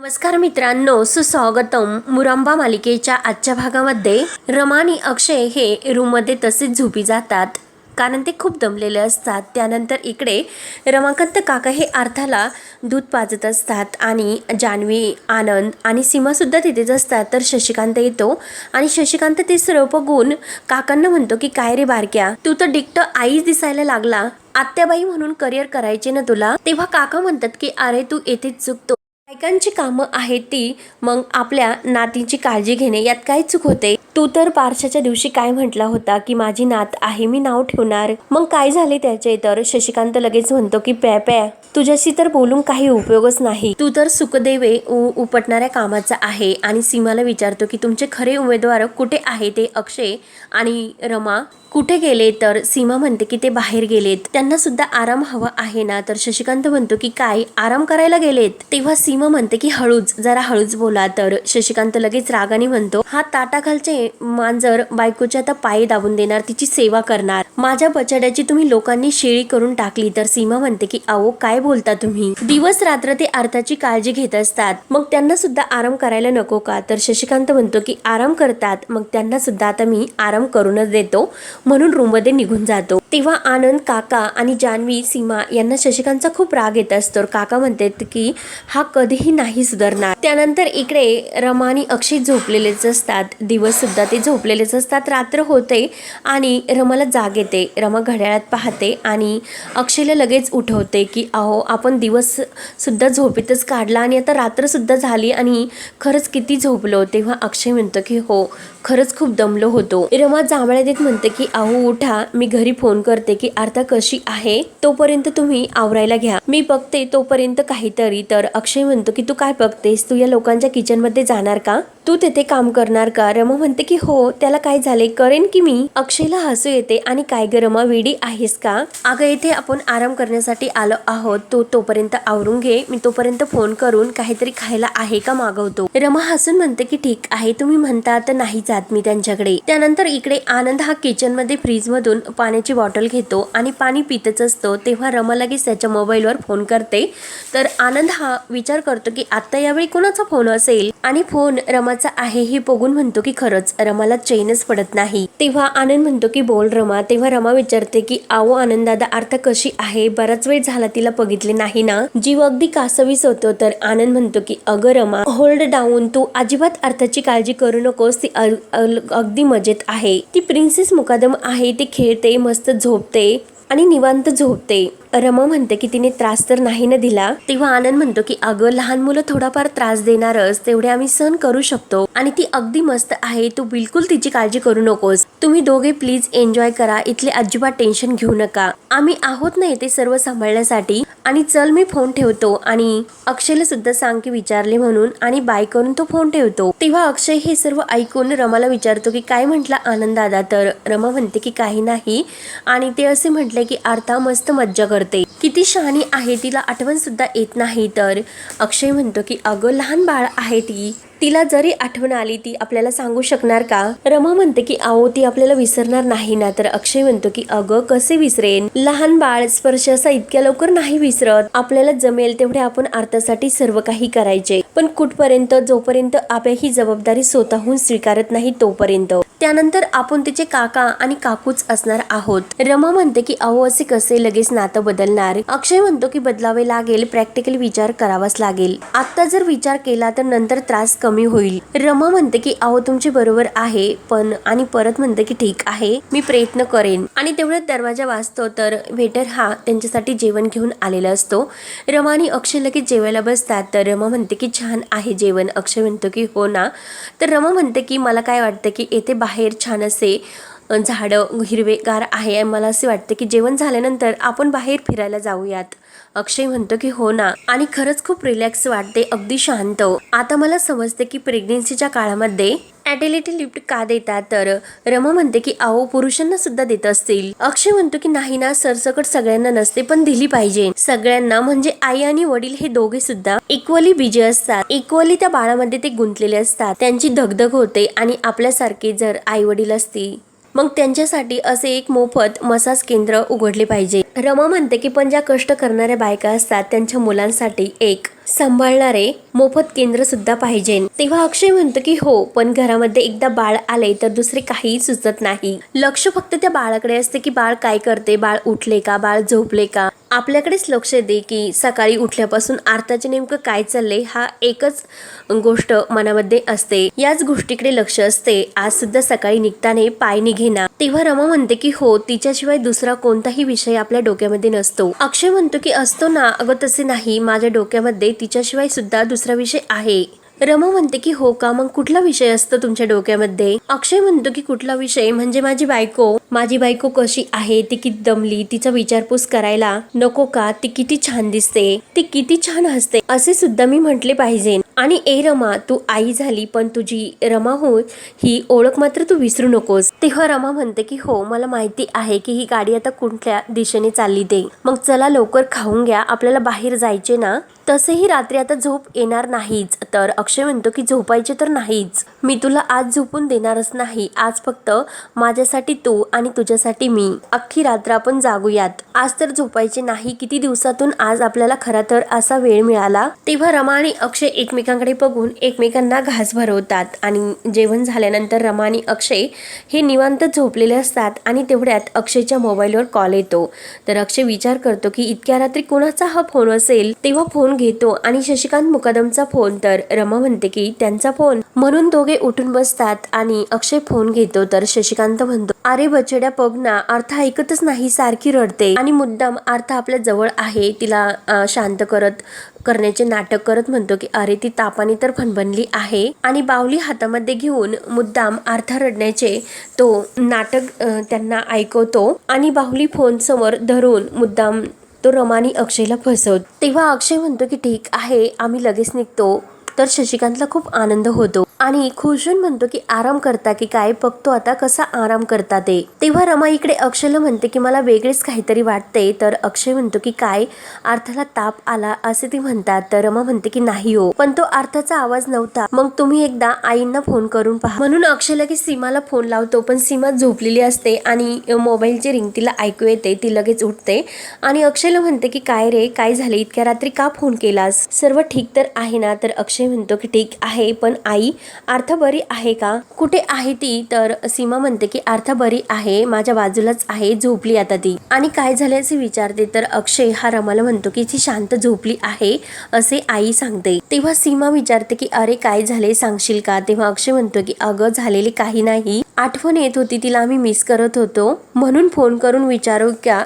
नमस्कार मित्रांनो सुस्वागतम मुरांबा मालिकेच्या आजच्या भागामध्ये रमा आणि अक्षय हे रूममध्ये तसेच झोपी जातात. कारण ते खूप दमलेले असतात. त्यानंतर इकडे रमाकांत काका हे अर्थाला दूध पाजत असतात आणि जान्हवी आनंद आणि सीमासुद्धा तिथेच असतात. तर शशिकांत येतो आणि शशिकांत ते सर्व बघून काकांना म्हणतो की काय रे बारक्या तू तर डिक्ट आईच दिसायला लागला. आत्याबाई म्हणून करिअर करायचे ना तुला? तेव्हा काका म्हणतात की अरे तू येथेच चुकतो. बायकांची कामं आहेत ती मग आपल्या नातीची काळजी घेणे यात काय चूक होते? तू तर पारशाच्या दिवशी काय म्हटला होता की माझी नात आहे मी नाव ठेवणार. मग काय झाले त्याचे? तर शशिकांत लगेच म्हणतो की प्या प्या तुझ्याशी तर बोलून काही उपयोगच नाही. तू तर सुखदेवे उ- उपटणाऱ्या कामाचा आहे आणि सीमाला विचारतो की तुमचे खरे उमेदवार कुठे आहे? ते अक्षय आणि रमा कुठे गेले तर सीमा म्हणते की ते बाहेर गेलेत. त्यांना सुद्धा आराम हवा आहे ना? तर शशिकांत म्हणतो की काय? आराम करायला गेलेत? तेव्हा सीमा म्हणते की हळूच जरा हळूच बोला. तर शशिकांत लगेच रागाने म्हणतो हा ताटाखालचे मांजर बायकोच्या आता पाय दाबून देणार तिची सेवा करणार. माझ्या बछड्याची तुम्ही लोकांनी शेळी करून टाकली. तर सीमा म्हणते की अहो काय बोलता तुम्ही? दिवस रात्र ते अर्थाची काळजी घेत असतात. मग त्यांना सुद्धा आराम करायला नको का? तर शशिकांत म्हणतो की आराम करतात. मग त्यांना सुद्धा आता मी आराम करूनच देतो. म्हणून रूममध्ये निघून जातो. तेव्हा आनंद काका आणि जान्हवी सीमा यांना शशिकांतचा खूप राग येत असतो. काका म्हणतात की हा कधीही नाही सुधारणार. त्यानंतर इकडे रमा आणि अक्षय झोपलेलेच असतात. दिवससुद्धा ते झोपलेलेच असतात. रात्र होते आणि रमाला जाग येते. रमा घड्याळात पाहते आणि अक्षयला लगेच उठवते की अहो आपण दिवस सुद्धा झोपेतच काढला आणि आता रात्र सुद्धा झाली आणि खरंच किती झोपलो. तेव्हा अक्षय म्हणतो की हो खरंच खूप दमलो होतो. तेव्हा जांभळ्या देत म्हणते की अहो उठा. मी घरी फोन करते की आर्था कशी आहे? तोपर्यंत तुम्ही आवरायला घ्या. मी बघते तोपर्यंत काहीतरी. तर अक्षय म्हणतो की तू काय बघतेस? तू या लोकांच्या किचनमध्ये जाणार का? तू तेथे काम करणार का? रमा म्हणते की हो त्याला काय झाले करेन की मी? अक्षयला हसू येते. आणि काय ग रमा वेडी आहेस का? अगं इथे आपण आराम करण्यासाठी आलो आहोत. तू तोपर्यंत आवरून घे. मी तोपर्यंत फोन करून काहीतरी खायला आहे का मागवतो. रमा हसून म्हणते की ठीक आहे. तुम्ही म्हणता तर नाही जात मी त्यांच्याकडे. त्यानंतर इकडे आनंद हा किचनमध्ये फ्रीज मधून पाण्याची बॉटल घेतो आणि पाणी पितच असतो तेव्हा रमा लगेच त्याच्या मोबाईलवर फोन करते. तर आनंद हा विचार करतो की आता यावेळी कोणाचा फोन असेल? आणि फोन रमाचा आहे हे बघून म्हणतो की खरंच रमाला चैनच पडत नाही. तेव्हा आनंद म्हणतो की बोल रमा. तेव्हा रमा विचारते की आओ आनंद दादा अर्थ कशी आहे? बराच वेळ झाला तिला बघितले नाही ना? जीव अगदी कासवीस होतो तर आनंद म्हणतो की अगं रमा होल्ड डाऊन तू अजिबात अर्थाची काळजी करू नकोस. ती अल- अगदी मजेत आहे. ती प्रिन्सेस मुकादम आहे. ती खेळते मस्त झोपते आणि निवांत झोपते. रमा म्हणते की तिने त्रास तर नाही ना दिला. तेव्हा आनंद म्हणतो की अगं लहान मुलं थोडाफार त्रास देणारच तेवढे आम्ही सहन करू शकतो. आणि ती अगदी मस्त आहे तू बिलकुल तिची काळजी करू नकोस. तुम्ही दोघे प्लीज एन्जॉय करा इथले अजिबात टेन्शन घेऊ नका. आम्ही आहोत ना ते सर्व सांभाळण्यासाठी. आणि चल मी फोन ठेवतो. आणि अक्षयला सुद्धा सांग की विचारले म्हणून आणि बाय करून तो फोन ठेवतो. तेव्हा अक्षय हे सर्व ऐकून रमाला विचारतो की काय म्हटला आनंद दादा? तर रमा म्हणते की काही नाही. आणि ते असे म्हटले की अर्था मस्त मज्जा कर करते किती शहाणी आहे तिला आठवण सुद्धा येत नाही. तर अक्षय म्हणतो की अगं लहान बाळ आहे ती. तिला जरी आठवण आली ती आपल्याला सांगू शकणार का? रमा म्हणते की आओ ती आपल्याला विसरणार नाही ना. तर अक्षय म्हणतो की अगं कसे विसरेन? लहान बाळ स्पर्श असा इतक्या लवकर नाही विसरत. आपल्याला जमेल तेवढे आपण अर्थासाठी सर्व काही करायचे. पण कुठपर्यंत जोपर्यंत आपल्या ही जबाबदारी स्वतःहून स्वीकारत नाही तोपर्यंत. त्यानंतर आपण तिचे काका आणि काकूच असणार आहोत. रमा म्हणते की अहो असे कसे लगेच नातं बदलणार? अक्षय म्हणतो की बदलावे लागेल प्रॅक्टिकली विचार करावाच लागेल. आता जर विचार केला तर नंतर त्रास कमी होईल. रमा म्हणते की अहो तुमचे बरोबर आहे पण आणि परत म्हणते की ठीक आहे मी प्रयत्न करेन. आणि तेवढ्यात दरवाजा वाजतो तर वेटर हा त्यांच्यासाठी जेवण घेऊन आलेला असतो. रमा आणि अक्षय लगेच जेवायला बसतात तर रमा म्हणते की छान आहे जेवण. अक्षय म्हणतो की हो ना. तर रमा म्हणते की मला काय वाटतं की येथे बाहेर बाहेर छान असे झाडं हिरवेगार आहे. मला असे वाटते की जेवण झाल्यानंतर आपण बाहेर फिरायला जाऊयात. अक्षय म्हणतो की हो ना. आणि खरंच खूप रिलॅक्स वाटते. अगदी शांत. आता मला समजते की प्रेग्नेन्सीच्या काळामध्ये ॲटिलिटी लिफ्ट का देतात? तर रमा म्हणते की अहो पुरुषांना सुद्धा देत असतील. अक्षय म्हणतो की नाही ना सरसकट सगळ्यांना नसते पण दिली पाहिजे. सगळ्यांना म्हणजे आई आणि वडील हे दोघे सुद्धा इक्वली बिजी असतात. इक्वली त्या बाळामध्ये ते गुंतलेले असतात. त्यांची धगधग होते आणि आपल्यासारखे जर आई वडील असतील मग त्यांच्यासाठी असे एक मोफत मसाज केंद्र उघडले पाहिजे. रमा म्हणते की पण ज्या कष्ट करणाऱ्या बायका असतात त्यांच्या मुलांसाठी एक सांभाळणारे मोफत केंद्र सुद्धा पाहिजे. तेव्हा अक्षय म्हणतो की हो पण घरामध्ये एकदा बाळ आले तर दुसरे काहीही सुचत नाही. लक्ष फक्त त्या बाळाकडे असते की बाळ काय करते? बाळ उठले का? बाळ झोपले का? आपल्याकडेच लक्ष दे की सकाळी उठल्यापासून आरताचे नेमकं काय चाललंय हा एकच गोष्ट मनामध्ये असते. याच गोष्टीकडे लक्ष असते. आज सुद्धा सकाळी निघताने पाय निघेना तेव्हा रमा म्हणते की हो तिच्याशिवाय दुसरा कोणताही विषय आपल्या डोक्यामध्ये नसतो. अक्षय म्हणतो की असतो ना अगं तसे नाही. माझ्या डोक्यामध्ये तिच्याशिवाय सुद्धा दुसरा विषय आहे. रमा म्हणते की हो का? मग कुठला विषय असतो तुमच्या डोक्यामध्ये? अक्षय म्हणतो की कुठला विषय? म्हणजे माझी बायको. माझी बायको कशी आहे ती किती दमली तिचा विचारपूस करायला नको का ती किती छान दिसते ती किती छान हसते असे सुद्धा मी म्हटले पाहिजे. आणि ए रमा तू आई झाली पण तुझी रमा हो ही ओळख मात्र तू विसरू नकोस. तेव्हा रमा म्हणते की हो मला माहिती आहे की ही गाडी आता कुठल्या दिशेने चालली ते. मग चला लवकर खाऊन घ्या आपल्याला बाहेर जायचे ना. तसेही रात्री आता झोप येणार नाहीच. तर अक्षय म्हणतो की झोपायचे तर नाहीच. मी तुला आज झोपून देणारच नाही. आज फक्त माझ्यासाठी तू आणि आणि तुझ्यासाठी मी. अख्खी रात्र आपण जागूयात. आज तर झोपायचे नाही. किती दिवसातून आज आपल्याला खरा तर असा वेळ मिळाला? तेव्हा रमा आणि अक्षय एकमेकांकडे बघून एकमेकांना घास भरवतात. आणि जेवण झाल्यानंतर रमा आणि अक्षय हे निवांत झोपलेले असतात आणि तेवढ्यात अक्षयच्या मोबाईलवर कॉल येतो. तर अक्षय विचार करतो की इतक्या रात्री कोणाचा हा फोन असेल? तेव्हा फोन घेतो आणि शशिकांत मुकादमचा फोन. तर रमा म्हणते की त्यांचा फोन. म्हणून दोघे उठून बसतात आणि अक्षय फोन घेतो. तर शशिकांत म्हणतो अरे बछड्या पगना अर्थ ऐकतच नाही सारखी रडते. आणि मुद्दाम अर्थ आपल्या जवळ आहे तिला शांत करत करण्याचे नाटक करत म्हणतो की अरे ती तापाने तर फणफणली आहे. आणि बावली हातामध्ये घेऊन मुद्दाम अर्था रडण्याचे तो नाटक त्यांना ऐकवतो. आणि बाहुली फोन समोर धरून मुद्दाम तो रमानी अक्षयला फसवतो. तेव्हा अक्षय म्हणतो की ठीक आहे आम्ही लगेच निघतो. तर शशिकांतला खूप आनंद होतो. आणि खुशून म्हणतो की आराम करता की काय बघतो आता कसा आराम करता ते. तेव्हा रमा इकडे अक्षयला म्हणते की मला वेगळेच काहीतरी वाटते तर अक्षय म्हणतो की काय? अर्थाला ताप आला असे ती म्हणतात. तर रमा म्हणते की नाही हो. पण तो अर्थाचा आवाज नव्हता. मग तुम्ही एकदा आईंना फोन करून पहा. म्हणून अक्षय की सीमाला फोन लावतो. पण सीमा झोपलेली असते आणि मोबाईलची रिंग तिला ऐकू येते. ती लगेच उठते. आणि अक्षयला म्हणते की काय रे? काय झाले? इतक्या रात्री का फोन केलास? सर्व ठीक तर आहे ना? तर अक्षय म्हणतो की ठीक आहे. पण आई अर्थ बरी आहे का? कुठे आहे ती? तर सीमा म्हणते की अर्थ बरी आहे. माझ्या बाजूलाच आहे. झोपली आता ती. आणि काय झाले असे विचारते तर अक्षय हा रमाला म्हणतो की ती शांत झोपली आहे असे आई सांगते. तेव्हा सीमा विचारते की अरे काय झाले? सांगशील का? तेव्हा अक्षय म्हणतो की अगं झालेले काही नाही. आठवण येत होती तिला आम्ही मिस करत होतो. म्हणून फोन करून विचारू क्या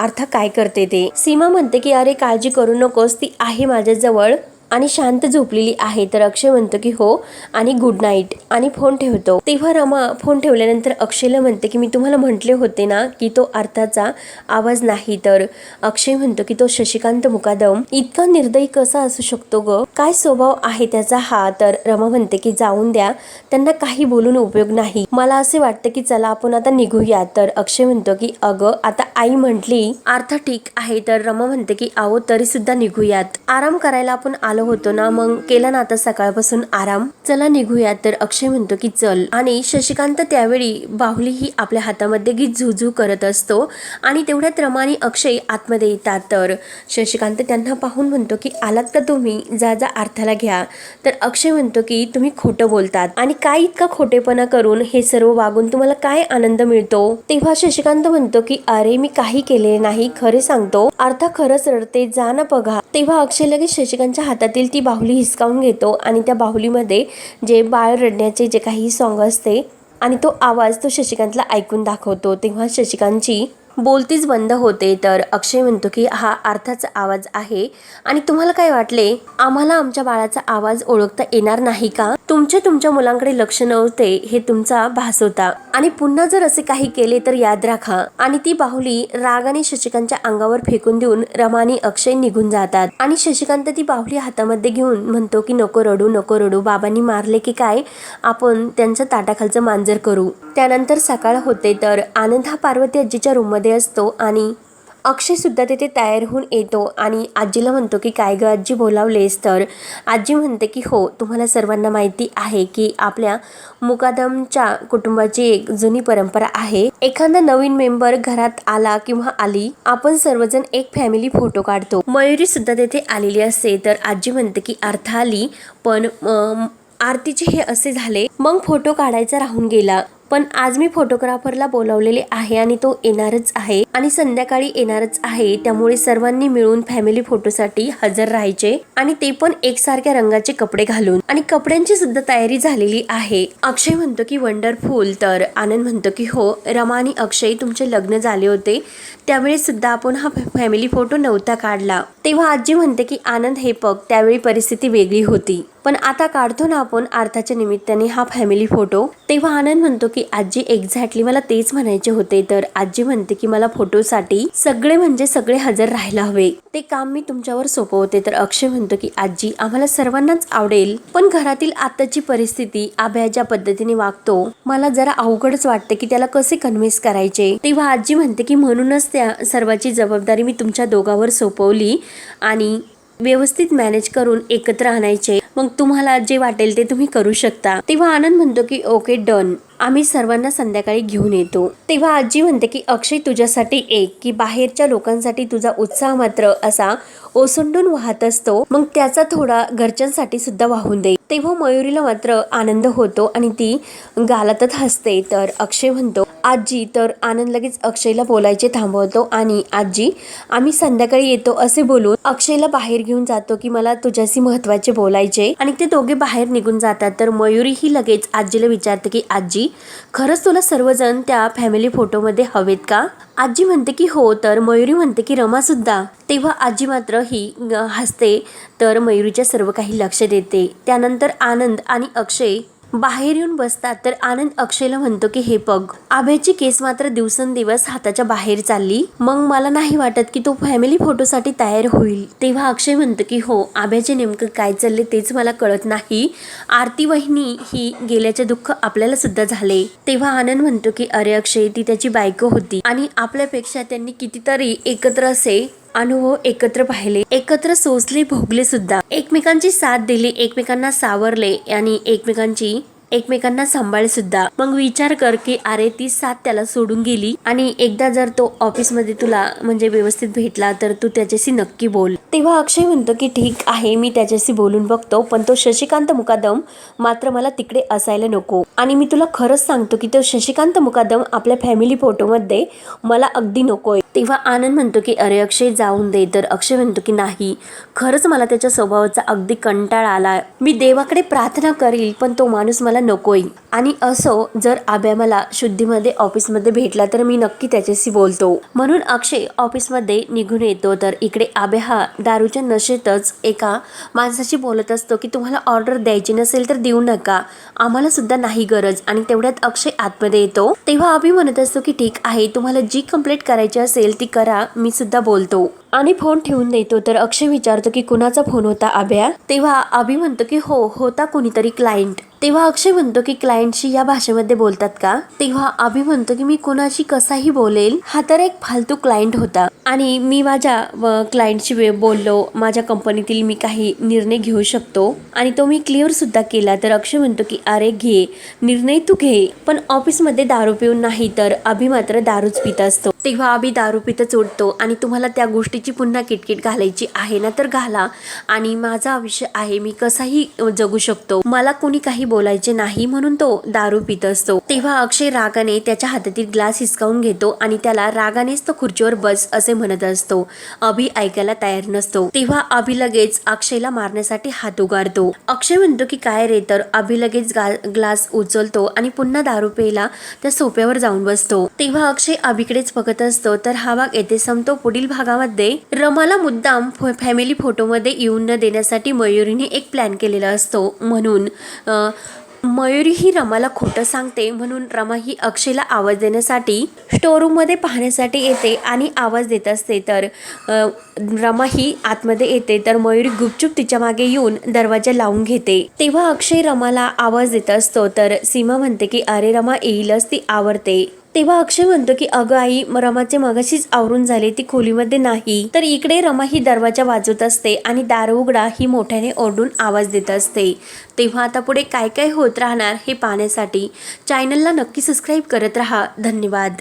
अर्थ काय करते ते? सीमा म्हणते की अरे काळजी करू नकोस. ती आहे माझ्याजवळ. आणि शांत झोपलेली आहे. तर अक्षय म्हणतो की हो आणि गुड नाईट आणि फोन ठेवतो. तेव्हा रमा फोन ठेवल्यानंतर अक्षयला म्हणते की मी तुम्हाला म्हटले होते ना की तो अर्थाचा आवाज नाही. तर अक्षय म्हणतो की तो शशिकांत मुकादम. इतका निर्दयी कसा असू शकतो ग? काय स्वभाव आहे त्याचा हा? तर रमा म्हणते की जाऊन द्या. त्यांना काही बोलून उपयोग नाही. मला असे वाटतं की चला आपण आता निघूया. तर अक्षय म्हणतो की अगं आता आई म्हटली अर्थ ठीक आहे. तर रमा म्हणते की आहो तरी सुद्धा निघूयात. आराम करायला आपण आलो होतो ना मग केला ना आता सकाळपासून आराम. चला निघूया तर अक्षय म्हणतो की चल. आणि शशिकांत त्यावेळी बाहुली ही आपल्या हातामध्ये गीत झुझू करत असतो आणि तेवढ्यात रमा अक्षय आतमध्ये येतात. तर शशिकांत त्यांना पाहून म्हणतो की आलात का तुम्ही? जा जा अर्थाला घ्या. तर अक्षय म्हणतो की तुम्ही खोटं बोलतात. आणि काय इतका खोटेपणा करून हे सर्व वागून तुम्हाला काय आनंद मिळतो? तेव्हा शशिकांत म्हणतो की अरे मी काही केले नाही खरे सांगतो. अर्था खरंच रडते जा ना बघा. तेव्हा अक्षय लगेच शशिकांतच्या हातातील ती बाहुली हिसकावून घेतो आणि त्या बाहुलीमध्ये जे बाळ रडण्याचे जे काही सॉंग असते आणि तो आवाज तो शशिकांतला ऐकून दाखवतो. तेव्हा शशिकांतची बोलतीच बंद होते तर अक्षय म्हणतो की हा अर्थाचा आवाज आहे. आणि तुम्हाला काय वाटले? आम्हाला आमच्या बाळाचा आवाज ओळखता येणार नाही का? तुमचे तुमच्या मुलांकडे लक्ष नव्हते हे तुमचा भास होता. आणि पुन्हा जर असे काही केले तर याद राखा. आणि ती बाहुली रागाने शशिकांतच्या अंगावर फेकून देऊन रमानी अक्षय निघून जातात. आणि शशिकांत ती बाहुली हातामध्ये घेऊन म्हणतो की नको रडू नको रडू. बाबांनी मारले की काय? आपण त्यांच्या ताटाखालचं मांजर करू. त्यानंतर सकाळ होते तर आनंद हा पार्वती आजीच्या रूममध्ये असतो आणि अक्षय सुद्धा तिथे तयार होऊन येतो आणि आजीला म्हणतो की काय ग आजी बोलावलेस तर? आजी म्हणते की हो तुम्हाला सर्वांना माहिती आहे की आपल्या मुकादमच्या कुटुंबाची एक जुनी परंपरा आहे. एखादा नवीन मेंबर घरात आला किंवा आली आपण सर्वजण एक फॅमिली फोटो काढतो. मयुरी सुद्धा तेथे आलेली असते. तर आजी म्हणते की अर्थ आली पण आरतीचे हे असे झाले. मग फोटो काढायचा राहून गेला. पण आज मी फोटोग्राफरला बोलावलेले आहे आणि तो येणारच आहे आणि संध्याकाळी येणारच आहे. त्यामुळे सर्वांनी मिळून फॅमिली फोटोसाठी हजर राहायचे आणि ते पण एकसारख्या रंगाचे कपडे घालून. आणि कपड्यांची सुद्धा तयारी झालेली आहे. अक्षय म्हणतो की वंडरफुल तर आनंद म्हणतो की हो. रमा आणि अक्षय तुमचे लग्न झाले होते. त्यावेळी सुद्धा आपण हा फॅमिली फोटो नव्हता काढला. तेव्हा आजी म्हणते की आनंद हे पग त्यावेळी परिस्थिती वेगळी होती. पण आता काढतो ना आपण अर्थाच्या निमित्ताने हा फॅमिली फोटो तेव्हा आनंद म्हणतो की आजी एक्झॅक्टली मला तेच म्हणायचे होते. तर आजी म्हणते की मला फोटोसाठी सगळे म्हणजे सगळे हजर राहायला हवे. ते काम मी तुमच्यावर सोपवते तर अक्षय म्हणतो की आजी आम्हाला सर्वांनाच आवडेल. पण घरातील आताची परिस्थिती आभ्या ज्या पद्धतीने वागतो. मला जरा अवघडच वाटते की त्याला कसे कन्व्हिन्स करायचे? तेव्हा आजी म्हणते की म्हणूनच त्या सर्वाची जबाबदारी मी तुमच्या दोघांवर सोपवली आणि व्यवस्थित मॅनेज करून एकत्र आणायचे. मग तुम्हाला जे वाटेल ते तुम्ही करू शकता. तेव्हा आनंद म्हणतो की ओके डन. आम्ही सर्वांना संध्याकाळी घेऊन येतो. तेव्हा आजी म्हणते की अक्षय तुझ्यासाठी एक की बाहेरच्या लोकांसाठी तुझा उत्साह मात्र असा ओसंडून वाहत असतो. मग त्याचा थोडा घरच्यांसाठी सुद्धा वाहून दे. तेव्हा मयुरीला मात्र आनंद होतो आणि ती गालातच हसते. तर अक्षय म्हणतो आजी तर आनंद लगेच अक्षयला बोलायचे थांबवतो आणि आजी आम्ही संध्याकाळी येतो असे बोलून अक्षयला बाहेर घेऊन जातो की मला तुझ्याशी महत्त्वाचे बोलायचे आणि ते दोघे बाहेर निघून जातात. तर मयुरी ही लगेच आजीला विचारते की आजी खरंच तुला सर्वजण त्या फॅमिली फोटोमध्ये हवेत का? आजी म्हणते की हो तर मयुरी म्हणते की रमा सुद्धा. तेव्हा आजी मात्र ही हसते. तर मयुरीच्या सर्व काही लक्ष देते. त्यानंतर आनंद आणि अक्षय बाहेर येऊन बसतात तर आनंद अक्षयला म्हणतो की हे बघ आभ्याची केस मात्र दिवसेंदिवस हाताच्या बाहेर चालली. मग मला नाही वाटत की तो फॅमिली फोटोसाठी तयार होईल. तेव्हा अक्षय म्हणतो की हो आभ्याचे नेमकं काय चालले तेच मला कळत नाही. आरती वहिनी ही गेल्याचे दुःख आपल्याला सुद्धा झाले. तेव्हा आनंद म्हणतो की अरे अक्षय ती त्याची बायको होती आणि आपल्यापेक्षा त्यांनी कितीतरी एकत्र असे अनुभव एकत्र पाहिले. एकत्र सोसले भोगले सुद्धा. एकमेकांची साथ दिली एकमेकांना सावरले आणि एकमेकांची एकमेकांना सांभाळ सुद्धा मग विचार कर की अरे ती साथ त्याला सोडून गेली आणि एकदा जर तो ऑफिसमध्ये तुला म्हणजे व्यवस्थित भेटला तर तू त्याच्याशी नक्की बोल. तेव्हा अक्षय म्हणतो की ठीक आहे मी त्याच्याशी बोलून बघतो पण तो शशिकांत मुकादम मात्र मला तिकडे असायला नको. आणि मी तुला खरंच सांगतो की तो शशिकांत मुकादम आपल्या फॅमिली फोटोमध्ये मला अगदी नकोय. तेव्हा आनंद म्हणतो की अरे अक्षय जाऊन दे. तर अक्षय म्हणतो की नाही खरंच मला त्याच्या स्वभावाचा अगदी कंटाळा आला मी देवाकडे प्रार्थना करील पण तो माणूस मला नकोय आणि असो जर आब्या मला शुद्धीमध्ये ऑफिसमध्ये भेटला तर मी नक्की त्याच्याशी बोलतो. म्हणून अक्षय ऑफिसमध्ये निघून येतो. तर इकडे आब्या हा दारूच्या नशेतच एका माणसाशी बोलत असतो की तुम्हाला ऑर्डर द्यायची नसेल तर देऊ नका. आम्हाला सुद्धा नाही गरज. आणि तेवढ्यात अक्षय आतमध्ये येतो. तेव्हा आम्ही म्हणत असतो की ठीक आहे तुम्हाला जी कंप्लेंट करायची असेल ती करा. मी सुद्धा बोलतो. आणि फोन ठेवून देतो. तर अक्षय विचारतो की कुणाचा फोन होता आभ्या तेव्हा अभि म्हणतो की हो होता कुणीतरी क्लायंट तेव्हा अक्षय म्हणतो की क्लायंटशी या भाषेमध्ये बोलतात का? तेव्हा अभि म्हणतो की मी कुणाशी कसाही बोलेल? हा तर एक फालतू क्लायंट होता. आणि मी माझ्या क्लायंटशी बोललो. माझ्या कंपनीतील मी काही निर्णय घेऊ शकतो. आणि तो मी क्लिअर सुद्धा केला. तर अक्षय म्हणतो की अरे घे. निर्णय तू घे. पण ऑफिसमध्ये दारू पिऊन नाही तर. अभि मात्र दारूच पित असतो. तेव्हा अभि दारू पितच उठतो आणि तुम्हाला त्या गोष्टीची पुन्हा किटकिट घालायची आहे ना तर घाला. आणि माझा आयुष्य आहे मी कसाही जगू शकतो. मला कोणी काही बोलायचे नाही म्हणून तो दारू पित असतो. तेव्हा अक्षय रागाने त्याच्या हातातील ग्लास हिसकावून घेतो आणि त्याला रागानेच तो खुर्चीवर बस असे म्हणत असतो. अभि ऐकायला तयार नसतो. तेव्हा अभि लगेच अक्षयला मारण्यासाठी हात उगारतो. अक्षय म्हणतो की काय रे तर अभि लगेच गा- ग्लास उचलतो आणि पुन्हा दारू प्यायला त्या सोप्यावर जाऊन बसतो. तेव्हा अक्षय अभिकडेच बघत असतो तर हा भाग येथे संपतो. पुढील भागामध्ये रमाला मुद्दाम फ- फॅमिली फोटोमध्ये येऊन न देण्यासाठी मयुरीने एक प्लॅन केलेला असतो. म्हणून मयुरी ही रमाला खोटं सांगते. म्हणून रमा ही अक्षयला आवाज देण्यासाठी स्टोरूममध्ये पाहण्यासाठी येते आणि आवाज देत असते. तर रमा ही आतमध्ये येते. तर मयुरी गुपचूप तिच्यामागे येऊन दरवाजा लावून घेते. तेव्हा अक्षय रमाला आवाज देत असतो. तर सीमा म्हणते की अरे रमा येईलच ती आवडते तेव्हा अक्षय म्हणतो की अगं आई रमाचे मगाशीच आवरून झाले ती खोलीमध्ये नाही. तर इकडे रमा ही दरवाजा वाजवत असते आणि दार उघडा ही मोठ्याने ओरडून आवाज देत असते. तेव्हा आता पुढे काय काय होत राहणार हे पाहण्यासाठी चॅनलला नक्की सबस्क्राईब करत राहा. धन्यवाद.